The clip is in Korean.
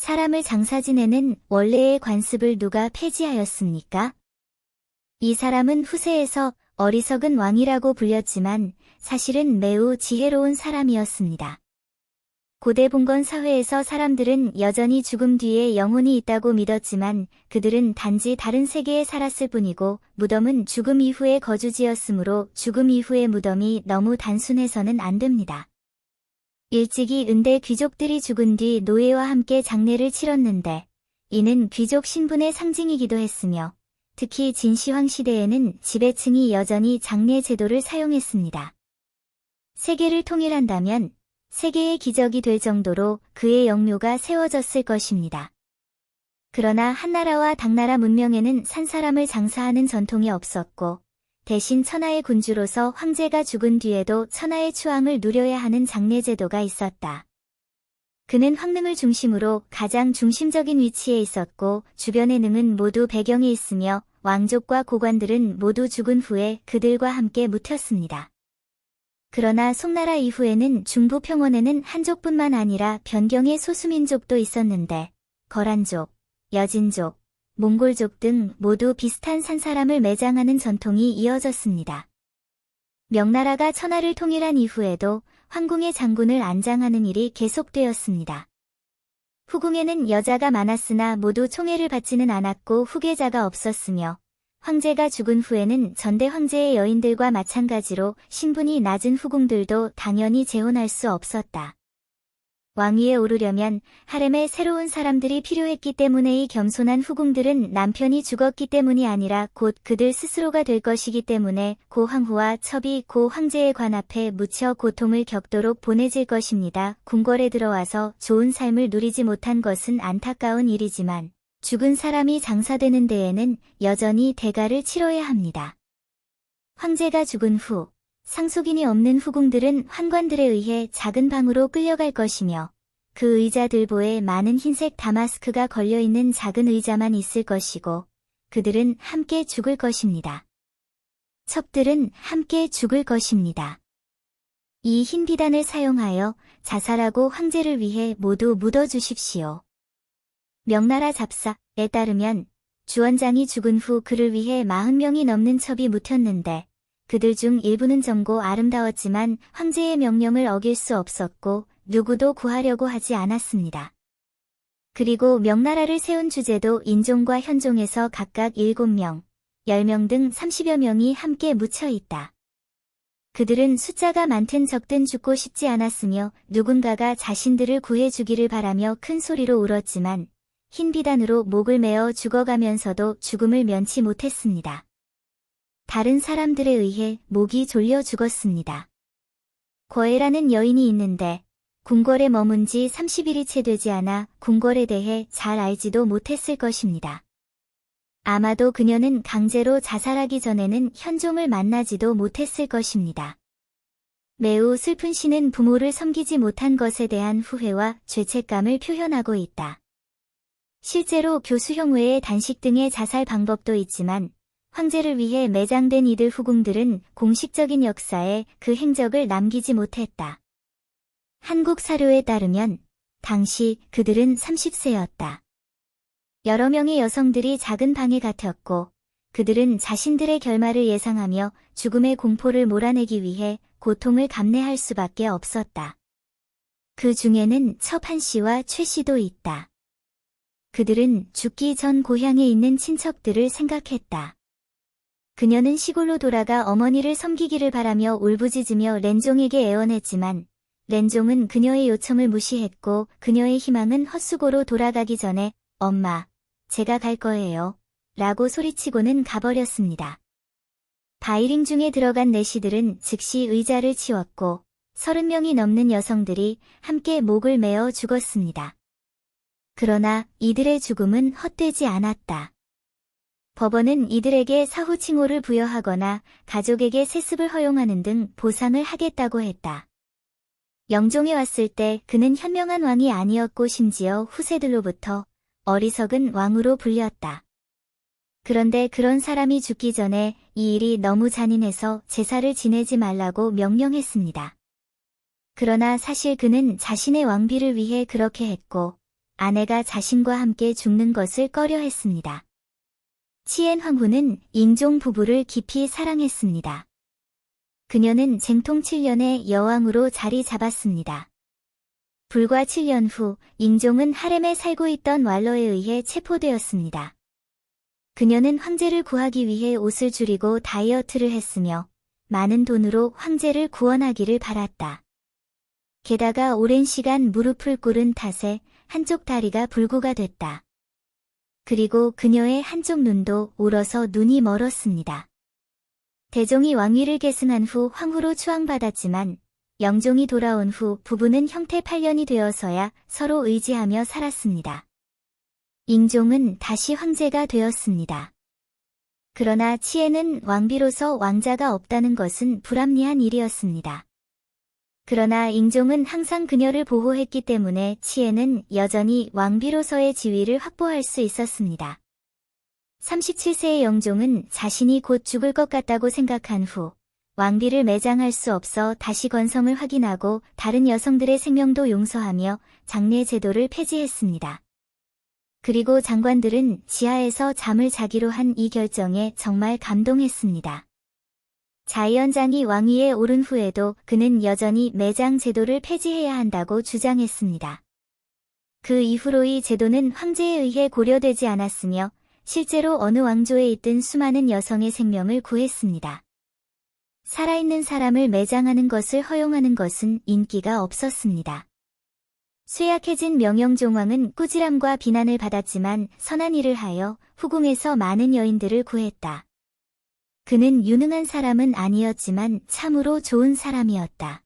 사람을 장사 지내는 원래의 관습을 누가 폐지하였습니까? 이 사람은 후세에서 어리석은 왕이라고 불렸지만 사실은 매우 지혜로운 사람이었습니다. 고대 봉건 사회에서 사람들은 여전히 죽음 뒤에 영혼이 있다고 믿었지만 그들은 단지 다른 세계에 살았을 뿐이고 무덤은 죽음 이후의 거주지였으므로 죽음 이후의 무덤이 너무 단순해서는 안 됩니다. 일찍이 은대 귀족들이 죽은 뒤 노예와 함께 장례를 치렀는데 이는 귀족 신분의 상징이기도 했으며 특히 진시황 시대에는 지배층이 여전히 장례 제도를 사용했습니다. 세계를 통일한다면 세계의 기적이 될 정도로 그의 영묘가 세워졌을 것입니다. 그러나 한나라와 당나라 문명에는 산 사람을 장사하는 전통이 없었고 대신 천하의 군주로서 황제가 죽은 뒤에도 천하의 추앙을 누려야 하는 장례제도가 있었다. 그는 황릉을 중심으로 가장 중심적인 위치에 있었고 주변의 능은 모두 배경에 있으며 왕족과 고관들은 모두 죽은 후에 그들과 함께 묻혔습니다. 그러나 송나라 이후에는 중부 평원에는 한족뿐만 아니라 변경의 소수민족도 있었는데 거란족, 여진족, 몽골족 등 모두 비슷한 산사람을 매장하는 전통이 이어졌습니다. 명나라가 천하를 통일한 이후에도 황궁의 장군을 안장하는 일이 계속되었습니다. 후궁에는 여자가 많았으나 모두 총애를 받지는 않았고 후계자가 없었으며 황제가 죽은 후에는 전대 황제의 여인들과 마찬가지로 신분이 낮은 후궁들도 당연히 재혼할 수 없었다. 왕위에 오르려면 하렘에 새로운 사람들이 필요했기 때문에 이 겸손한 후궁들은 남편이 죽었기 때문이 아니라 곧 그들 스스로가 될 것이기 때문에 고 황후와 첩이 고 황제의 관 앞에 묻혀 고통을 겪도록 보내질 것입니다. 궁궐에 들어와서 좋은 삶을 누리지 못한 것은 안타까운 일이지만 죽은 사람이 장사되는 데에는 여전히 대가를 치러야 합니다. 황제가 죽은 후 상속인이 없는 후궁들은 환관들에 의해 작은 방으로 끌려갈 것이며 그 의자 들보에 많은 흰색 다마스크가 걸려있는 작은 의자만 있을 것이고 그들은 함께 죽을 것입니다. 첩들은 함께 죽을 것입니다. 이 흰 비단을 사용하여 자살하고 황제를 위해 모두 묻어주십시오. 명나라 잡사에 따르면 주원장이 죽은 후 그를 위해 40명이 넘는 첩이 묻혔는데 그들 중 일부는 젊고 아름다웠지만 황제의 명령을 어길 수 없었고 누구도 구하려고 하지 않았습니다. 그리고 명나라를 세운 주제도 인종과 현종에서 각각 7명, 10명 등 30여 명이 함께 묻혀 있다. 그들은 숫자가 많든 적든 죽고 싶지 않았으며 누군가가 자신들을 구해주기를 바라며 큰 소리로 울었지만 흰 비단으로 목을 메어 죽어가면서도 죽음을 면치 못했습니다. 다른 사람들에 의해 목이 졸려 죽었습니다. 거애라는 여인이 있는데 궁궐에 머문 지 30일이 채 되지 않아 궁궐에 대해 잘 알지도 못했을 것입니다. 아마도 그녀는 강제로 자살하기 전에는 현종을 만나지도 못했을 것입니다. 매우 슬픈 시는 부모를 섬기지 못한 것에 대한 후회와 죄책감을 표현하고 있다. 실제로 교수형 외에 단식 등의 자살 방법도 있지만 황제를 위해 매장된 이들 후궁들은 공식적인 역사에 그 행적을 남기지 못했다. 한국 사료에 따르면 당시 그들은 30세였다. 여러 명의 여성들이 작은 방에 갇혔고 그들은 자신들의 결말을 예상하며 죽음의 공포를 몰아내기 위해 고통을 감내할 수밖에 없었다. 그 중에는 첩한 씨와 최 씨도 있다. 그들은 죽기 전 고향에 있는 친척들을 생각했다. 그녀는 시골로 돌아가 어머니를 섬기기를 바라며 울부짖으며 렌종에게 애원했지만 렌종은 그녀의 요청을 무시했고 그녀의 희망은 헛수고로 돌아가기 전에 엄마, 제가 갈 거예요. 라고 소리치고는 가버렸습니다. 바이링 중에 들어간 내시들은 즉시 의자를 치웠고 30명이 넘는 여성들이 함께 목을 메어 죽었습니다. 그러나 이들의 죽음은 헛되지 않았다. 법원은 이들에게 사후 칭호를 부여하거나 가족에게 세습을 허용하는 등 보상을 하겠다고 했다. 영종에 왔을 때 그는 현명한 왕이 아니었고 심지어 후세들로부터 어리석은 왕으로 불렸다. 그런데 그런 사람이 죽기 전에 이 일이 너무 잔인해서 제사를 지내지 말라고 명령했습니다. 그러나 사실 그는 자신의 왕비를 위해 그렇게 했고 아내가 자신과 함께 죽는 것을 꺼려 했습니다. 치엔 황후는 잉종 부부를 깊이 사랑했습니다. 그녀는 쟁통 7년에 여왕으로 자리 잡았습니다. 불과 7년 후 잉종은 하렘에 살고 있던 왈러에 의해 체포되었습니다. 그녀는 황제를 구하기 위해 옷을 줄이고 다이어트를 했으며 많은 돈으로 황제를 구원하기를 바랐다. 게다가 오랜 시간 무릎을 꿇은 탓에 한쪽 다리가 불구가 됐다. 그리고 그녀의 한쪽 눈도 울어서 눈이 멀었습니다. 대종이 왕위를 계승한 후 황후로 추앙받았지만 영종이 돌아온 후 부부는 형태 8년이 되어서야 서로 의지하며 살았습니다. 잉종은 다시 황제가 되었습니다. 그러나 치에는 왕비로서 왕자가 없다는 것은 불합리한 일이었습니다. 그러나 잉종은 항상 그녀를 보호했기 때문에 치에는 여전히 왕비로서의 지위를 확보할 수 있었습니다. 37세의 영종은 자신이 곧 죽을 것 같다고 생각한 후 왕비를 매장할 수 없어 다시 건성을 확인하고 다른 여성들의 생명도 용서하며 장례 제도를 폐지했습니다. 그리고 장관들은 지하에서 잠을 자기로 한 이 결정에 정말 감동했습니다. 자이언장이 왕위에 오른 후에도 그는 여전히 매장 제도를 폐지해야 한다고 주장했습니다. 그 이후로 이 제도는 황제에 의해 고려되지 않았으며 실제로 어느 왕조에 있든 수많은 여성의 생명을 구했습니다. 살아있는 사람을 매장하는 것을 허용하는 것은 인기가 없었습니다. 쇠약해진 명영종왕은 꾸지람과 비난을 받았지만 선한 일을 하여 후궁에서 많은 여인들을 구했다. 그는 유능한 사람은 아니었지만 참으로 좋은 사람이었다.